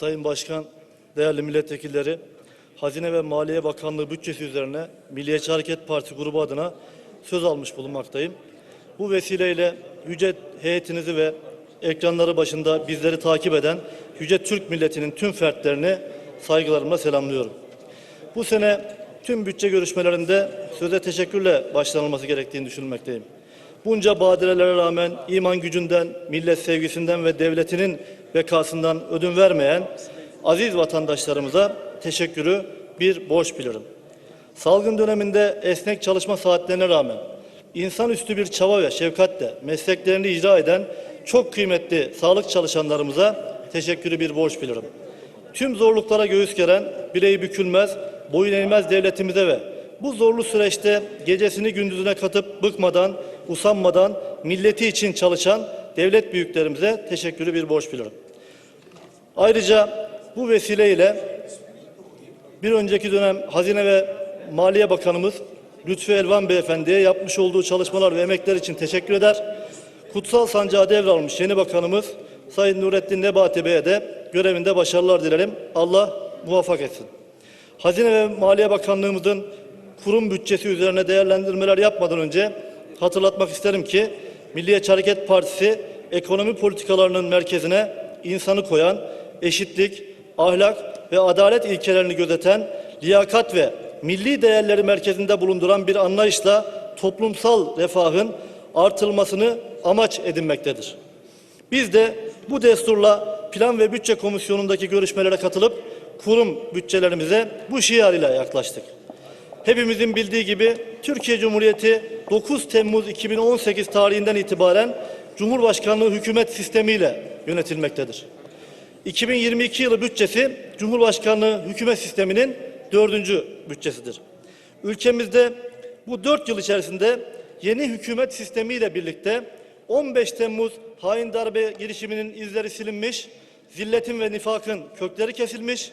Sayın Başkan, değerli milletvekilleri, Hazine ve Maliye Bakanlığı bütçesi üzerine Milliyetçi Hareket Partisi grubu adına söz almış bulunmaktayım. Bu vesileyle yüce heyetinizi ve ekranları başında bizleri takip eden yüce Türk milletinin tüm fertlerini saygılarımla selamlıyorum. Bu sene tüm bütçe görüşmelerinde söze teşekkürle başlanılması gerektiğini düşünmekteyim. Bunca badirelere rağmen iman gücünden, millet sevgisinden ve devletinin bekasından ödün vermeyen aziz vatandaşlarımıza teşekkürü bir borç bilirim. Salgın döneminde esnek çalışma saatlerine rağmen insanüstü bir çaba ve şefkatle mesleklerini icra eden çok kıymetli sağlık çalışanlarımıza teşekkürü bir borç bilirim. Tüm zorluklara göğüs geren, bileği bükülmez, boyun eğmez devletimize ve bu zorlu süreçte gecesini gündüzüne katıp bıkmadan, usanmadan milleti için çalışan devlet büyüklerimize teşekkürü bir borç bilirim. Ayrıca bu vesileyle bir önceki dönem Hazine ve Maliye Bakanımız Lütfü Elvan Beyefendi'ye yapmış olduğu çalışmalar ve emekler için teşekkür eder. Kutsal sancağı devralmış yeni bakanımız Sayın Nurettin Nebati Bey'e de görevinde başarılar dilerim. Allah muvaffak etsin. Hazine ve Maliye Bakanlığımızın kurum bütçesi üzerine değerlendirmeler yapmadan önce hatırlatmak isterim ki Milliyetçi Hareket Partisi ekonomi politikalarının merkezine insanı koyan, eşitlik, ahlak ve adalet ilkelerini gözeten, liyakat ve milli değerleri merkezinde bulunduran bir anlayışla toplumsal refahın artılmasını amaç edinmektedir. Biz de bu desturla Plan ve Bütçe Komisyonu'ndaki görüşmelere katılıp kurum bütçelerimize bu şiar ile yaklaştık. Hepimizin bildiği gibi Türkiye Cumhuriyeti 9 Temmuz 2018 tarihinden itibaren Cumhurbaşkanlığı hükümet sistemiyle yönetilmektedir. 2022 yılı bütçesi Cumhurbaşkanlığı hükümet sisteminin dördüncü bütçesidir. Ülkemizde bu dört yıl içerisinde yeni hükümet sistemiyle birlikte 15 Temmuz hain darbe girişiminin izleri silinmiş, zilletin ve nifakın kökleri kesilmiş,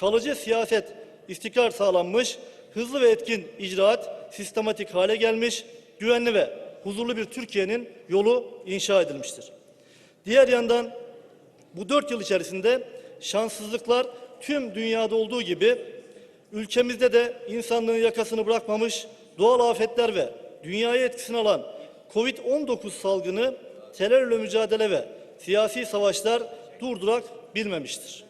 kalıcı siyaset istikrar sağlanmış, hızlı ve etkin icraat sistematik hale gelmiş, güvenli ve huzurlu bir Türkiye'nin yolu inşa edilmiştir. Diğer yandan bu dört yıl içerisinde şanssızlıklar tüm dünyada olduğu gibi ülkemizde de insanlığın yakasını bırakmamış doğal afetler ve dünyayı etkisine alan Covid-19 salgını terörle mücadele ve siyasi savaşlar durdurak bilmemiştir.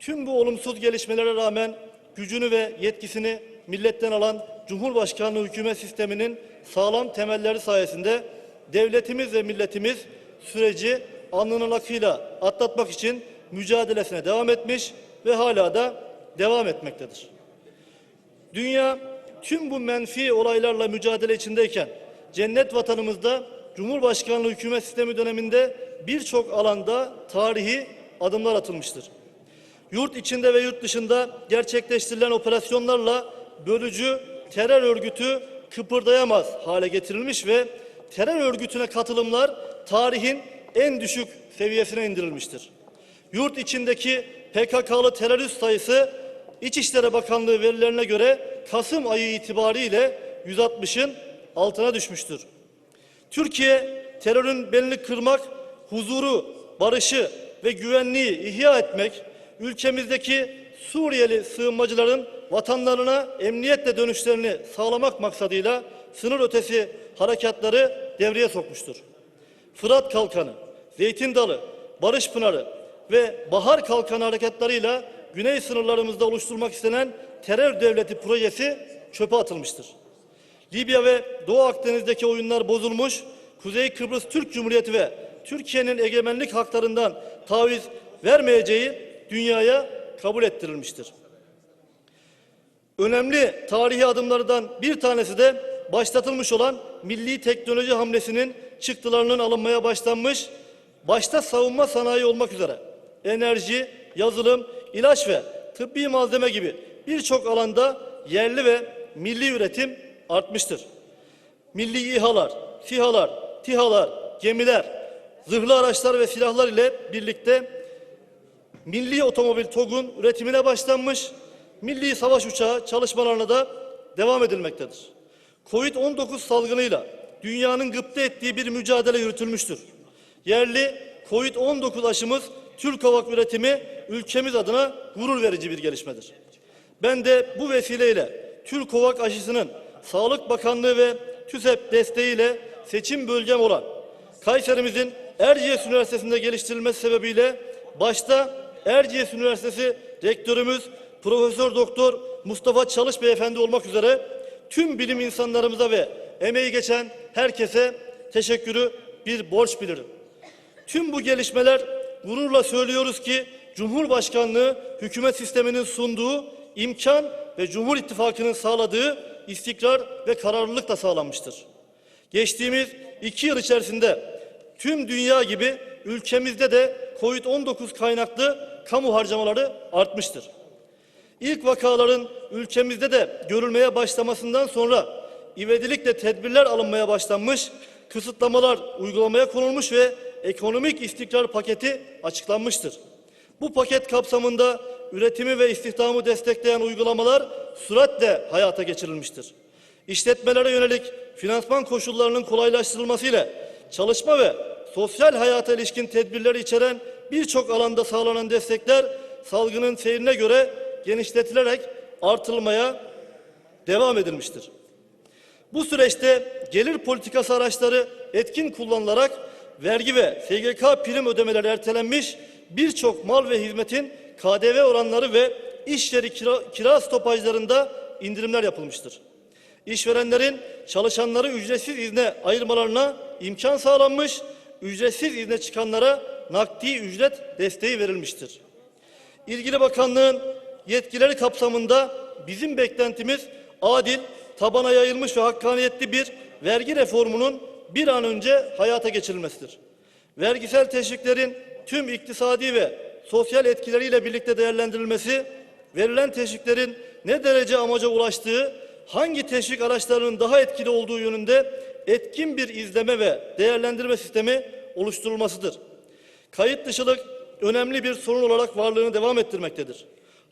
Tüm bu olumsuz gelişmelere rağmen gücünü ve yetkisini milletten alan Cumhurbaşkanlığı hükümet sisteminin sağlam temelleri sayesinde devletimiz ve milletimiz süreci alnının akıyla atlatmak için mücadelesine devam etmiş ve hala da devam etmektedir. Dünya tüm bu menfi olaylarla mücadele içindeyken cennet vatanımızda Cumhurbaşkanlığı hükümet sistemi döneminde birçok alanda tarihi adımlar atılmıştır. Yurt içinde ve yurt dışında gerçekleştirilen operasyonlarla bölücü terör örgütü kıpırdayamaz hale getirilmiş ve terör örgütüne katılımlar tarihin en düşük seviyesine indirilmiştir. Yurt içindeki PKK'lı terörist sayısı İçişleri Bakanlığı verilerine göre Kasım ayı itibariyle 160'ın altına düşmüştür. Türkiye terörün belini kırmak, huzuru, barışı ve güvenliği ihya etmek, ülkemizdeki Suriyeli sığınmacıların vatanlarına emniyetle dönüşlerini sağlamak maksadıyla sınır ötesi harekatları devreye sokmuştur. Fırat Kalkanı, Zeytin Dalı, Barış Pınarı ve Bahar Kalkanı harekatlarıyla güney sınırlarımızda oluşturmak istenen terör devleti projesi çöpe atılmıştır. Libya ve Doğu Akdeniz'deki oyunlar bozulmuş, Kuzey Kıbrıs Türk Cumhuriyeti ve Türkiye'nin egemenlik haklarından taviz vermeyeceği dünyaya kabul ettirilmiştir. Önemli tarihi adımlardan bir tanesi de başlatılmış olan milli teknoloji hamlesinin çıktılarının alınmaya başlanmış, başta savunma sanayi olmak üzere enerji, yazılım, ilaç ve tıbbi malzeme gibi birçok alanda yerli ve milli üretim artmıştır. Milli İHA'lar, SİHA'lar, TİHA'lar, gemiler, zırhlı araçlar ve silahlar ile birlikte milli otomobil TOG'un üretimine başlanmış, milli savaş uçağı çalışmalarına da devam edilmektedir. Covid-19 salgınıyla dünyanın gıpta ettiği bir mücadele yürütülmüştür. Yerli Covid-19 aşımız Türk Hava üretimi ülkemiz adına gurur verici bir gelişmedir. Ben de bu vesileyle Türk Kovak aşısının Sağlık Bakanlığı ve TÜSEP desteğiyle seçim bölgem olan Kayserimizin Erciyes Üniversitesi'nde geliştirilmesi sebebiyle başta Erciyes Üniversitesi Rektörümüz Profesör Doktor Mustafa Çalış Beyefendi olmak üzere tüm bilim insanlarımıza ve emeği geçen herkese teşekkürü bir borç bilirim. Tüm bu gelişmeler gururla söylüyoruz ki Cumhurbaşkanlığı hükümet sisteminin sunduğu imkan ve Cumhur İttifakı'nın sağladığı istikrar ve kararlılık da sağlanmıştır. Geçtiğimiz iki yıl içerisinde tüm dünya gibi ülkemizde de COVID-19 kaynaklı kamu harcamaları artmıştır. İlk vakaların ülkemizde de görülmeye başlamasından sonra ivedilikle tedbirler alınmaya başlanmış, kısıtlamalar uygulamaya konulmuş ve ekonomik istikrar paketi açıklanmıştır. Bu paket kapsamında üretimi ve istihdamı destekleyen uygulamalar süratle hayata geçirilmiştir. İşletmelere yönelik finansman koşullarının kolaylaştırılmasıyla çalışma ve sosyal hayata ilişkin tedbirleri içeren birçok alanda sağlanan destekler salgının seyrine göre genişletilerek artırılmaya devam edilmiştir. Bu süreçte gelir politikası araçları etkin kullanılarak vergi ve SGK prim ödemeleri ertelenmiş, birçok mal ve hizmetin KDV oranları ve iş yeri kira, kira stopajlarında indirimler yapılmıştır. İşverenlerin çalışanları ücretsiz izne ayırmalarına imkan sağlanmış, ücretsiz izne çıkanlara nakdi ücret desteği verilmiştir. İlgili bakanlığın yetkileri kapsamında bizim beklentimiz adil, tabana yayılmış ve hakkaniyetli bir vergi reformunun bir an önce hayata geçirilmesidir. Vergisel teşviklerin tüm iktisadi ve sosyal etkileriyle birlikte değerlendirilmesi, verilen teşviklerin ne derece amaca ulaştığı, hangi teşvik araçlarının daha etkili olduğu yönünde etkin bir izleme ve değerlendirme sistemi oluşturulmasıdır. Kayıt dışılık önemli bir sorun olarak varlığını devam ettirmektedir.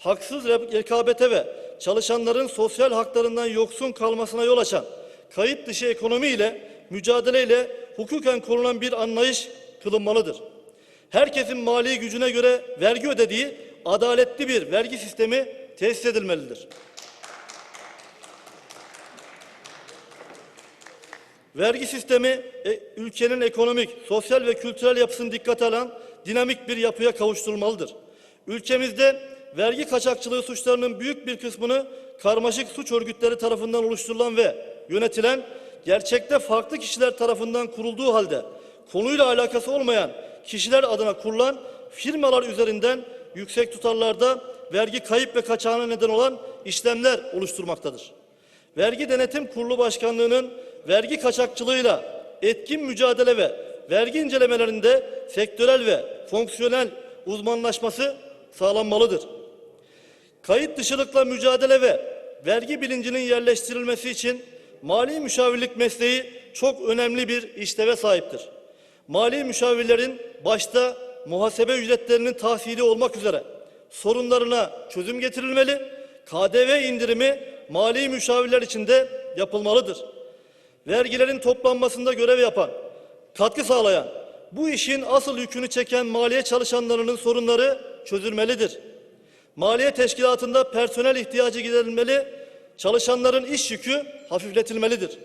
Haksız re- rekabete ve çalışanların sosyal haklarından yoksun kalmasına yol açan kayıt dışı ekonomi ile mücadeleyle hukuken korunan bir anlayış kılınmalıdır. Herkesin mali gücüne göre vergi ödediği adaletli bir vergi sistemi tesis edilmelidir. Vergi sistemi e, ülkenin ekonomik, sosyal ve kültürel yapısını dikkate alan dinamik bir yapıya kavuşturulmalıdır. Ülkemizde vergi kaçakçılığı suçlarının büyük bir kısmını karmaşık suç örgütleri tarafından oluşturulan ve yönetilen, gerçekte farklı kişiler tarafından kurulduğu halde konuyla alakası olmayan kişiler adına kurulan firmalar üzerinden yüksek tutarlarda vergi kayıp ve kaçağına neden olan işlemler oluşturmaktadır. Vergi Denetim Kurulu Başkanlığı'nın vergi kaçakçılığıyla etkin mücadele ve vergi incelemelerinde sektörel ve fonksiyonel uzmanlaşması sağlanmalıdır. Kayıt dışılıkla mücadele ve vergi bilincinin yerleştirilmesi için mali müşavirlik mesleği çok önemli bir işleve sahiptir. Mali müşavirlerin başta muhasebe ücretlerinin tahsili olmak üzere sorunlarına çözüm getirilmeli, KDV indirimi mali müşavirler için de yapılmalıdır. Vergilerin toplanmasında görev yapan, katkı sağlayan, bu işin asıl yükünü çeken maliye çalışanlarının sorunları çözülmelidir. Maliye teşkilatında personel ihtiyacı giderilmeli, çalışanların iş yükü hafifletilmelidir.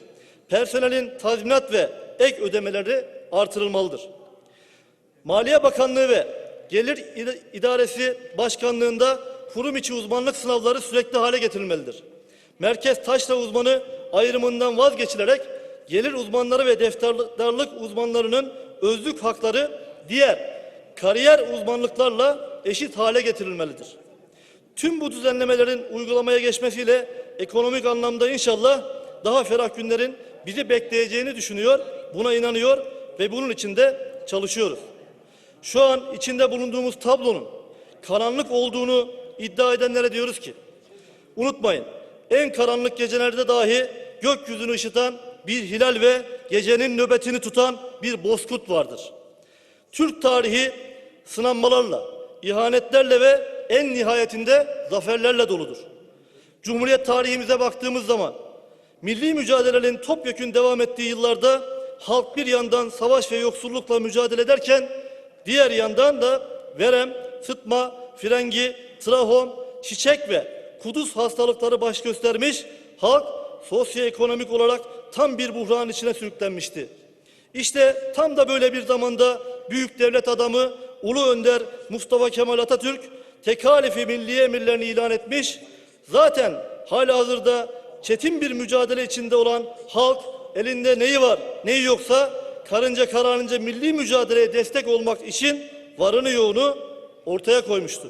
Personelin tazminat ve ek ödemeleri artırılmalıdır. Maliye Bakanlığı ve Gelir İda- İdaresi Başkanlığında kurum içi uzmanlık sınavları sürekli hale getirilmelidir. Merkez taşra uzmanı ayrımından vazgeçilerek gelir uzmanları ve defterdarlık uzmanlarının özlük hakları diğer kariyer uzmanlıklarla eşit hale getirilmelidir. Tüm bu düzenlemelerin uygulamaya geçmesiyle ekonomik anlamda inşallah daha ferah günlerin bizi bekleyeceğini düşünüyor, buna inanıyor ve bunun için de çalışıyoruz. Şu an içinde bulunduğumuz tablonun karanlık olduğunu iddia edenlere diyoruz ki, unutmayın en karanlık gecelerde dahi gökyüzünü ışıtan bir hilal ve gecenin nöbetini tutan bir bozkurt vardır. Türk tarihi sınanmalarla, ihanetlerle ve en nihayetinde zaferlerle doludur. Cumhuriyet tarihimize baktığımız zaman milli mücadelelerin topyekün devam ettiği yıllarda halk bir yandan savaş ve yoksullukla mücadele ederken diğer yandan da verem, sıtma, frengi, trahom, çiçek ve kuduz hastalıkları baş göstermiş, halk sosyoekonomik olarak tam bir buhran içine sürüklenmişti. İşte tam da böyle bir zamanda büyük devlet adamı Ulu Önder Mustafa Kemal Atatürk tekalifi milli emirlerini ilan etmiş. Zaten hala hazırda çetin bir mücadele içinde olan halk elinde neyi var neyi yoksa karınca kararınca milli mücadeleye destek olmak için varını yoğunu ortaya koymuştu.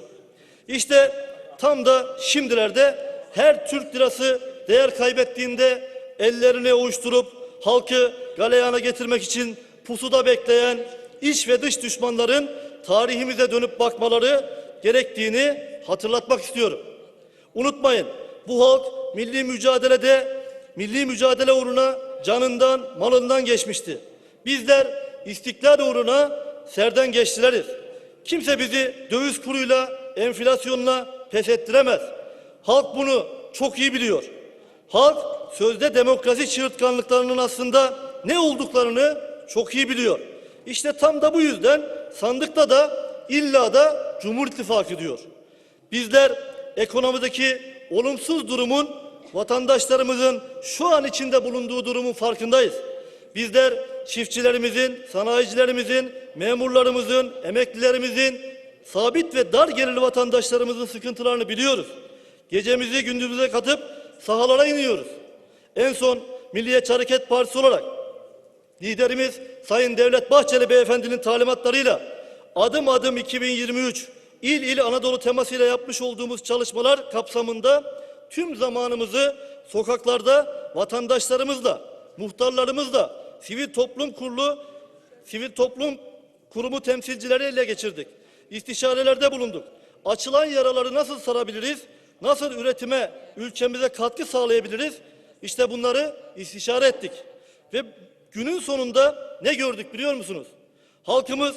İşte tam da şimdilerde her Türk lirası değer kaybettiğinde ellerini ovuşturup halkı galeyana getirmek için pusuda bekleyen iç ve dış düşmanların tarihimize dönüp bakmaları gerektiğini hatırlatmak istiyorum. Unutmayın bu halk milli mücadelede milli mücadele uğruna canından malından geçmişti. Bizler istiklal uğruna serden geçtileriz. Kimse bizi döviz kuruyla, enflasyonla pes ettiremez. Halk bunu çok iyi biliyor. Halk sözde demokrasi çığırtkanlıklarının aslında ne olduklarını çok iyi biliyor. İşte tam da bu yüzden sandıkta da illa da Cumhur İttifakı diyor. Bizler ekonomideki olumsuz durumun vatandaşlarımızın şu an içinde bulunduğu durumun farkındayız. Bizler çiftçilerimizin, sanayicilerimizin, memurlarımızın, emeklilerimizin, sabit ve dar gelirli vatandaşlarımızın sıkıntılarını biliyoruz. Gecemizi gündüzümüze katıp sahalara iniyoruz. En son Milliyetçi Hareket Partisi olarak liderimiz Sayın Devlet Bahçeli Beyefendinin talimatlarıyla adım adım 2023 il il Anadolu temasıyla yapmış olduğumuz çalışmalar kapsamında tüm zamanımızı sokaklarda vatandaşlarımızla, muhtarlarımızla, sivil toplum kurulu, sivil toplum kurumu temsilcileriyle geçirdik. İstişarelerde bulunduk. Açılan yaraları nasıl sarabiliriz? Nasıl üretime, ülkemize katkı sağlayabiliriz? İşte bunları istişare ettik. Ve günün sonunda ne gördük biliyor musunuz? Halkımız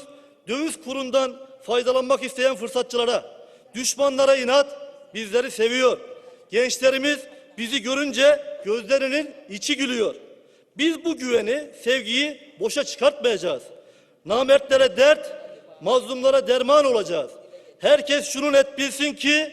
döviz kurundan faydalanmak isteyen fırsatçılara, düşmanlara inat bizleri seviyor. Gençlerimiz bizi görünce gözlerinin içi gülüyor. Biz bu güveni, sevgiyi boşa çıkartmayacağız. Namertlere dert, mazlumlara derman olacağız. Herkes şunu net bilsin ki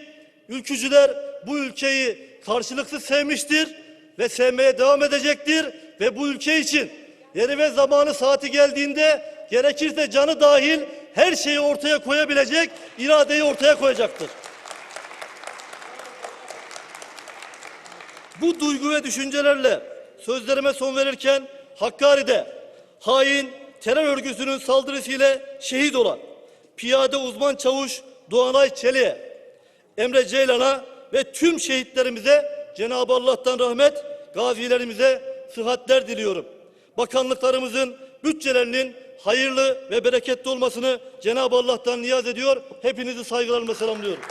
ülkücüler bu ülkeyi karşılıksız sevmiştir ve sevmeye devam edecektir ve bu ülke için yeri ve zamanı saati geldiğinde gerekirse canı dahil her şeyi ortaya koyabilecek iradeyi ortaya koyacaktır. Bu duygu ve düşüncelerle sözlerime son verirken Hakkari'de hain terör örgütünün saldırısıyla şehit olan piyade uzman çavuş Doğanay Çelik'e, Emre Ceylan'a ve tüm şehitlerimize Cenab-ı Allah'tan rahmet, gazilerimize sıhhatler diliyorum. Bakanlıklarımızın bütçelerinin hayırlı ve bereketli olmasını Cenab-ı Allah'tan niyaz ediyor. Hepinizi saygılarımla selamlıyorum.